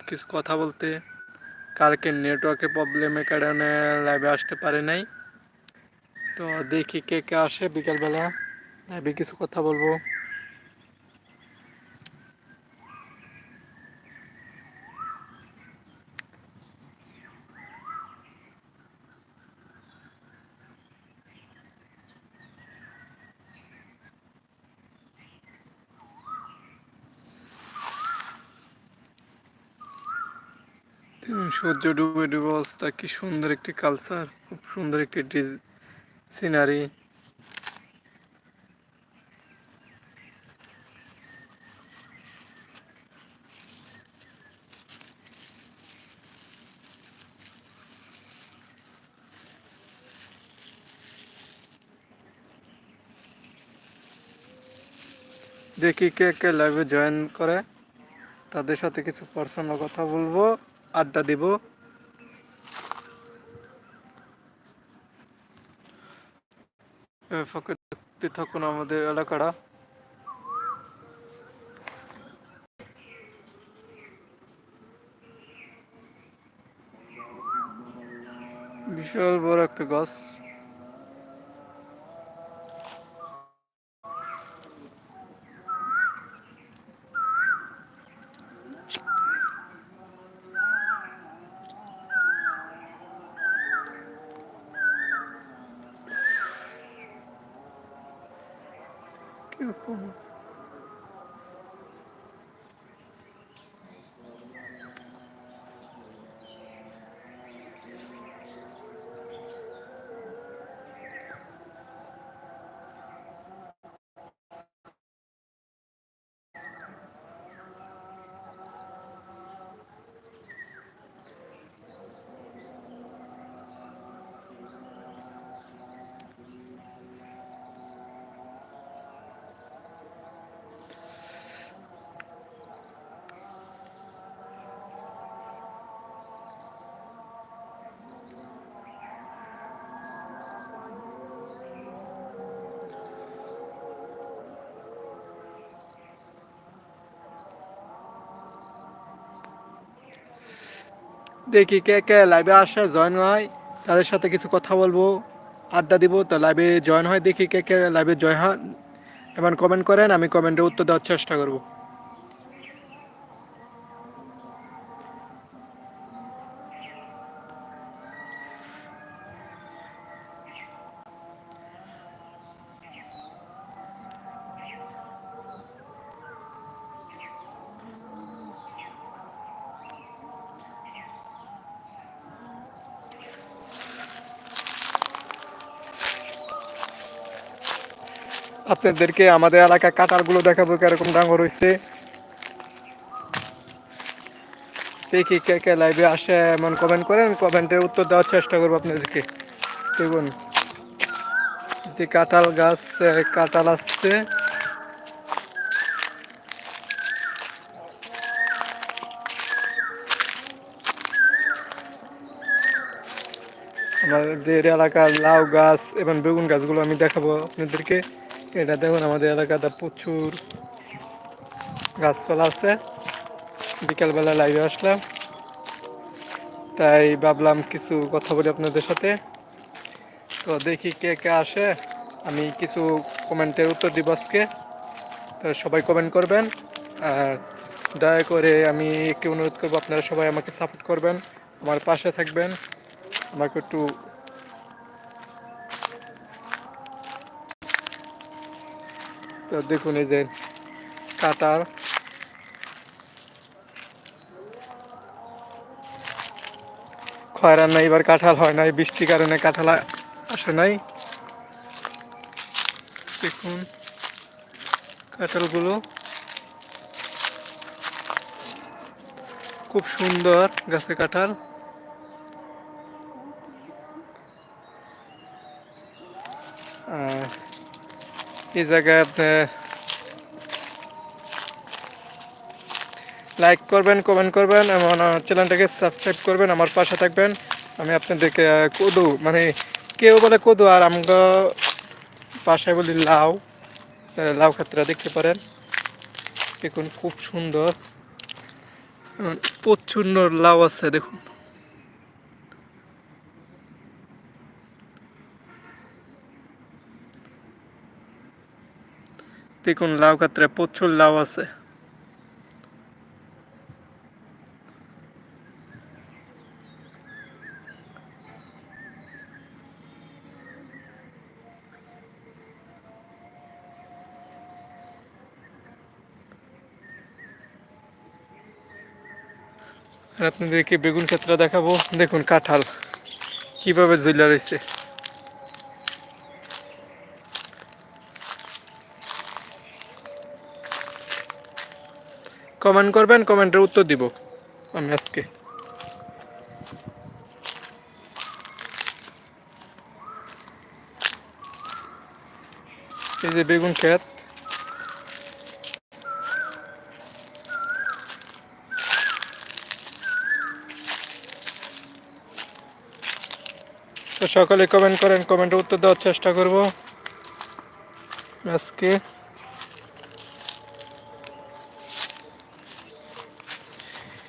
কিছু কথা বলতে, কালকে নেটওয়ার্কের প্রবলেমের কারণে লাইভে আসতে পারে নাই। তো দেখি কে কে আসে বিকালবেলা। লাইভে কিছু কথা বলব। সূর্য ডুবে ডুবে অবস্থা, কি সুন্দর একটি কালচার খুব সুন্দর একটি সিনারি দেখি কে কে লাইভে জয়েন করে, তাদের সাথে কিছু পার্সোনাল কথা বলব। আড্ডা দেব। দেখতে থাকুন আমাদের এলাকাটা বিশাল বড় একটা গাছ। 嗯。দেখি কে কে লাইভে আসে জয়েন হয়, তাদের সাথে কিছু কথা বলব, আড্ডা দিব, তো লাইভে জয়েন হয়, দেখি কে কে লাইভে জয়েন হয়। এবার কমেন্ট করেন, আমি কমেন্টে উত্তর দেওয়ার চেষ্টা করব। আপনাদেরকে আমাদের এলাকায় কাটারগুলো দেখাবো কীরকম ডাঙর হয়েছে দেখি কে কে লাইভে আসে এমন কমেন্ট করেন কমেন্টে উত্তর দেওয়ার চেষ্টা করব আপনাদেরকে। দেখুন যে কাঁঠাল গাছ কাঁঠাল আসছে। আমাদের এলাকার লাউ গাছ এবং বেগুন গাছগুলো আমি দেখাবো আপনাদেরকে। এটা দেখুন, আমাদের এলাকাতে প্রচুর গাছপালা আছে। বিকালবেলা লাইভে আসলাম। তাই ভাবলাম কিছু কথা বলি আপনাদের সাথে। তো দেখি কে কে আসে। আমি কিছু কমেন্টের উত্তর দিব আজকে। তো সবাই কমেন্ট করবেন। আর দয়া করে আমি একটু অনুরোধ করব, আপনারা সবাই আমাকে সাপোর্ট করবেন। আমার পাশে থাকবেন। আমাকে একটু তো দেখুন এই যে কাটার। খয়রান নাই, এবার কাঁঠাল হয় নাই, বৃষ্টির কারণে কাঁঠাল আসে নাই। দেখুন কাঁঠালগুলো খুব সুন্দর গাছে কাঁঠাল। আর এই জায়গায় আপনি লাইক করবেন কমেন্ট করবেন, এবং চ্যানেলটাকে সাবস্ক্রাইব করবেন, আমার পাশে থাকবেন। আমি আপনাদেরকে কদু মানে কেউ বলে কদু আর আমরা পাশায় বলি লাউ। লাউ খাতরা দেখতে পারেন। দেখুন, খুব সুন্দর। প্রচণ্ড লাউ আছে, দেখুন। দেখুন, লাউ কাতরে প্রচুর লাউ আছে। আর আপনাদেরকে বেগুন ক্ষেত্রে দেখাবো। দেখুন, কাঁঠাল। কীভাবে ঝুলা রয়েছে। কমেন্ট করবেন, কমেন্টের উত্তর দিব আমি আজকে। এই যে বেগুন ক্ষেত। তো সকলে কমেন্ট করেন, কমেন্টের উত্তর দেওয়ার চেষ্টা করব। আজকে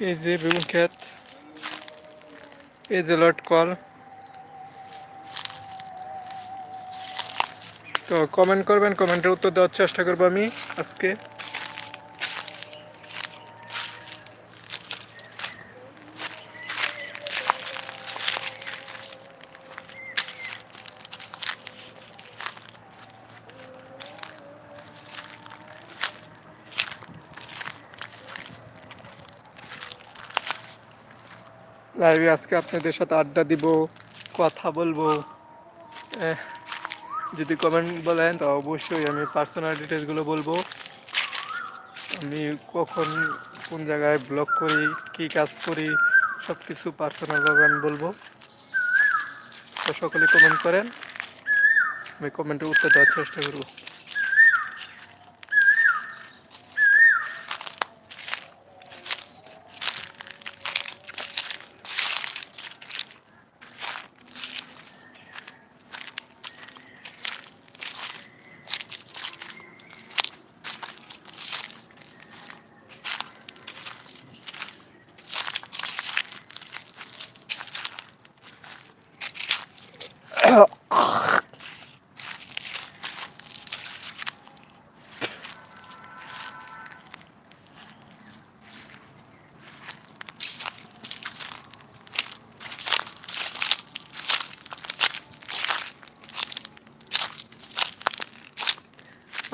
এই যে বেগুন ক্ষেত এই যে লটকল তো কমেন্ট করবেন কমেন্টের উত্তর দেওয়ার চেষ্টা করব আমি আজকে। লাইভে আজকে আপনাদের সাথে আড্ডা দিব, কথা বলব। যদি কমেন্ট বলেন, তো অবশ্যই আমি পার্সোনাল ডিটেলসগুলো বলব। আমি কখন, কোন জায়গায় ব্লগ করি, কী কাজ করি সব কিছু পার্সোনালভাবে আমি বলব। তো সকলে কমেন্ট করেন, আমি কমেন্টের উত্তর দেওয়ার চেষ্টা করব।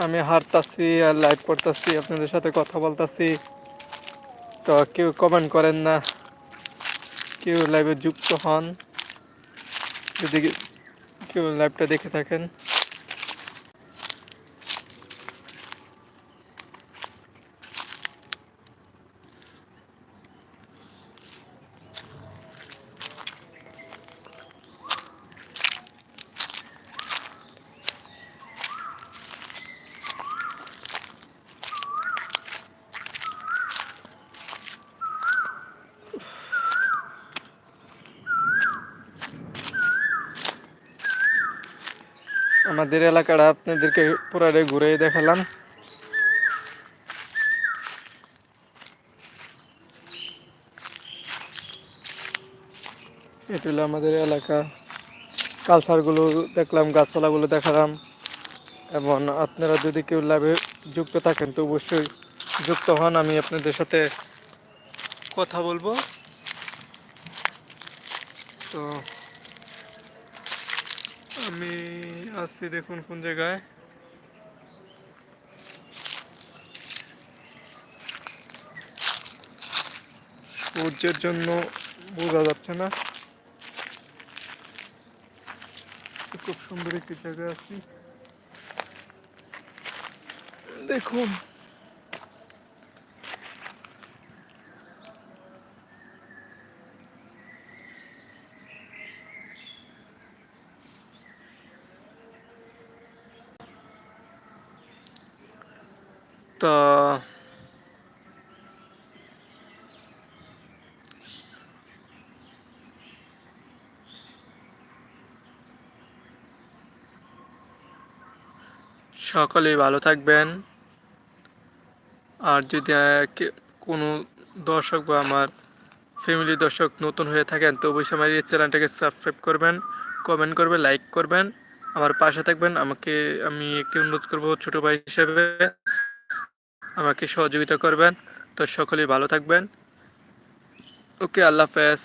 আমি হাঁটতাছি আর লাইভ করতেছি, আপনাদের সাথে কথা বলতাছি। তো কেউ কমেন্ট করেন না। কেউ লাইভে যুক্ত হন। যদি কেউ লাইভটা দেখে থাকেন। আমাদের এলাকাটা আপনাদেরকে পুরাটাই ঘুরে দেখালাম। এটা হলো আমাদের এলাকা। কালচারগুলো দেখলাম, গাছপালাগুলো দেখালাম। এবং আপনারা যদি কেউ লাভে যুক্ত থাকেন, তো অবশ্যই যুক্ত হন। আমি আপনাদের সাথে কথা বলব। তো আমি আছি দেখুন কোন জায়গায়। সূর্যের জন্য বোঝা যাচ্ছে না। খুব সুন্দর একটি জায়গায় আছি দেখুন। একটা সকলেই ভালো থাকবেন। আর যদি কোনো দর্শক বা আমার ফ্যামিলি দর্শক নতুন হয়ে থাকেন, তো অবশ্যই আমার এই চ্যানেলটাকে সাবস্ক্রাইব করবেন কমেন্ট করবেন লাইক করবেন। আমার পাশে থাকবেন। আমাকে আমি একটি অনুরোধ করব ছোটো ভাই হিসেবে। আমাকে সহযোগিতা করবেন। তো সকলেই ভালো থাকবেন। ওকে আল্লাহ হাফেজ।